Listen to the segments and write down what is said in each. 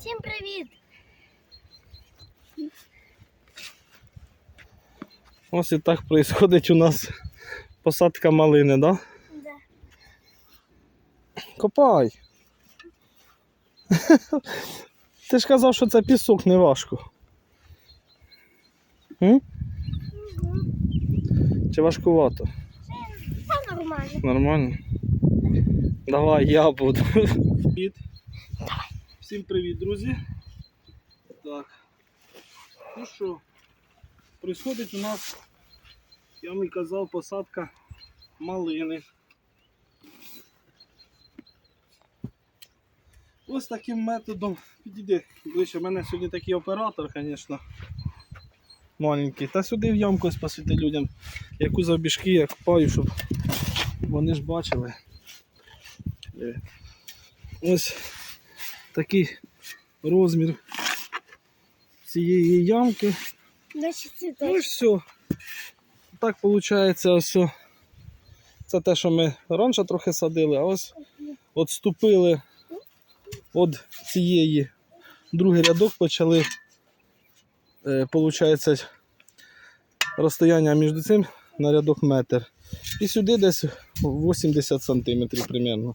Всім привіт! Ось і так відбувається у нас посадка малини, да? Да. Копай. Ти ж казав, що це пісок не важко. М? Чи важкувато? Це нормально. Нормально? Давай, я буду. Привіт. Всім привіт, друзі. Так. Ну що, происходить у нас, я вам і казав, посадка малини. Ось таким методом. Підійди ближче. У мене сьогодні такий оператор, звісно. Маленький. Та сюди в ямку ось посвіти людям, яку завбіжки я копаю, щоб вони ж бачили. Е, Ось такий розмір цієї ямки. Ну і все. Так виходить, ось. Це те, що ми раніше трохи садили, а ось відступили від цієї. Другий рядок почали. Е, розстояння між цим на рядок метр. І сюди десь 80 сантиметрів примерно.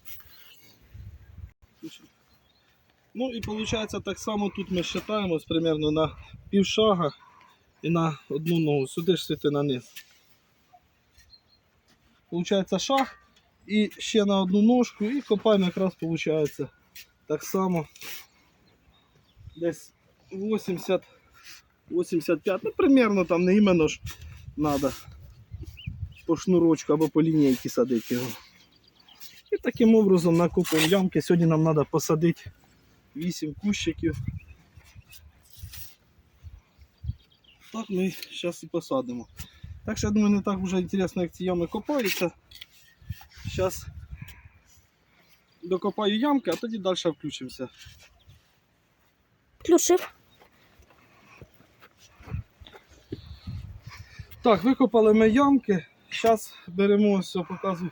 Ну і виходить так само тут ми считаємо примерно на пів шага і на одну ногу. Сюди ж світи на низ. Получається шаг і ще на одну ножку і копаємо якраз виходить так само десь 80 85, ну примерно там не іменно ж треба по шнурочку або по лінійці садити його. І таким образом накопуємо ямки. Сьогодні нам треба посадити 8 кущиків. Так ми зараз і посадимо. Так що я думаю, не так вже інтересно, як ці ями копаються. Зараз докопаю ямки, а тоді далі включимося. Включив. Так, викопали ми ямки. Зараз беремо ось, показую.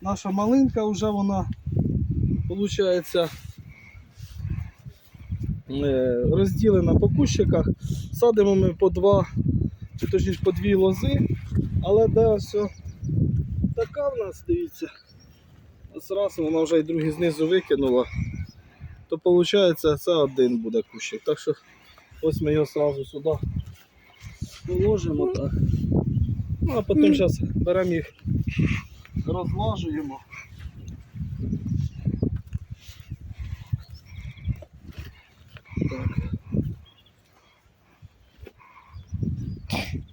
Наша малинка вже вона виходить розділена по кущиках. Садимо ми по два, чи точніше по дві лози, але де ось така в нас, дивіться. Ось раз вона вже і другий знизу викинула, то виходить це один буде кущик. Так що ось ми його одразу сюди положимо так. Ну а потім зараз беремо їх, розлажуємо.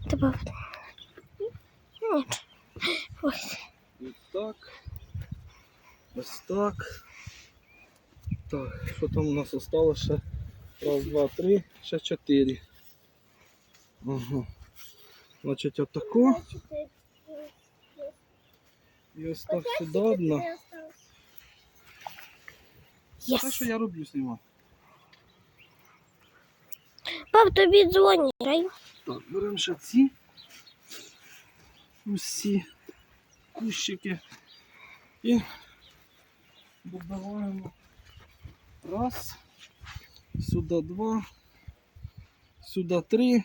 Так. Ніч. Ось. Ось так. Ось так. Так, що там у нас осталось ще? Раз, два, три, ще чотири. Ага. Значить, отако. І ось так сюди одна. Те, Єс. що я роблю знімати. Пап, тобі дзвонять. Так, беремо ще ці. Усі кущики. І додаємо раз, сюди два, сюди три.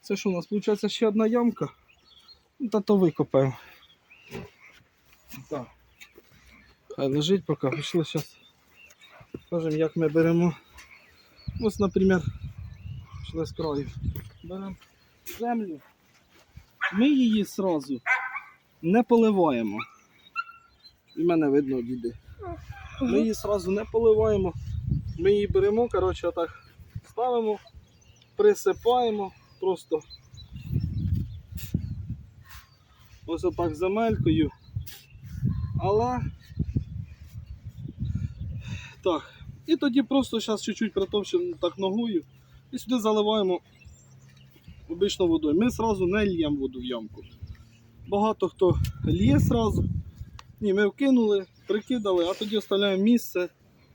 Це що у нас виходить ще одна ямка. Ну, та то викопаємо. Так. Хай лежить поки. Пішли зараз. Скажемо, як ми беремо. Ось, наприклад, Пішли з краю. Беремо землю. Ми її сразу не поливаємо. І мене видно діди. Ми її сразу не поливаємо. Ми її беремо, коротше, отак ставимо, присипаємо просто ось отак земелькою. Але так. І тоді просто зараз чуть-чуть притовчимо так ногою і сюди заливаємо обично водою. Ми одразу не льємо воду в ямку. Багато хто лє сразу. Ні, ми вкинули, прикидали, а тоді оставляємо місце,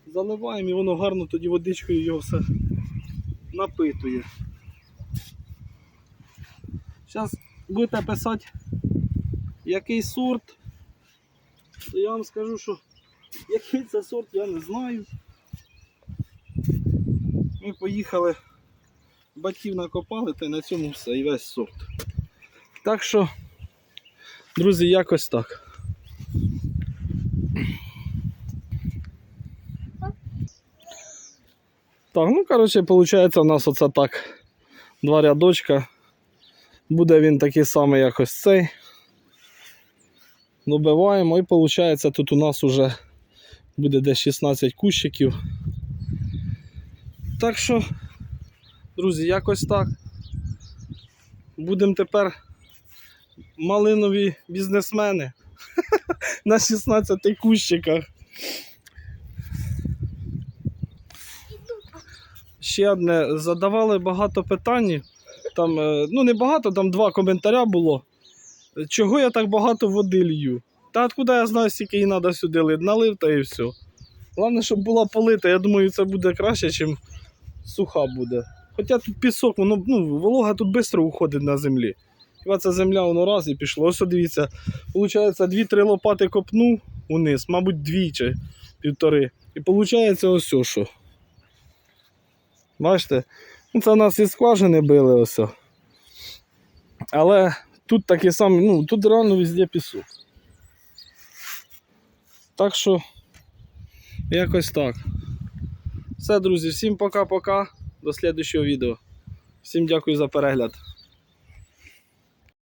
заливаємо і воно гарно тоді водичкою його все напитує. Зараз будете писати, який сорт, то я вам скажу, що який це сорт, я не знаю. Ми поїхали, батьків накопали, та й на цьому все, і весь сорт. Так що, друзі, якось так. Так, ну коротше, виходить, у нас оце так. Два рядочка. Буде він такий самий, як ось цей. Добиваємо і виходить, тут у нас вже буде десь 16 кущиків. Так що, друзі, якось так. Будемо тепер малинові бізнесмени на 16 кущиках. Ще одне, задавали багато питань. Там, е, ну не багато, там два коментаря було. Чого я так багато води лью? Та откуда я знаю, скільки її треба сюди лити? Налив та і все. Головне, щоб була полита, я думаю, це буде краще, ніж суха буде. Хоча тут пісок, воно, ну, волога тут швидко уходить на землі. Хіба ця земля воно раз і пішло. Ось дивіться, виходить, дві-три лопати копнув униз, мабуть, дві чи півтори. І виходить ось що. Бачите? Ну, це нас і скважини били ось. Але тут такий самий, ну, тут реально везде пісок. Так що, якось так. Все, друзі, всім пока-пока. До слідчого відео. Всім дякую за перегляд.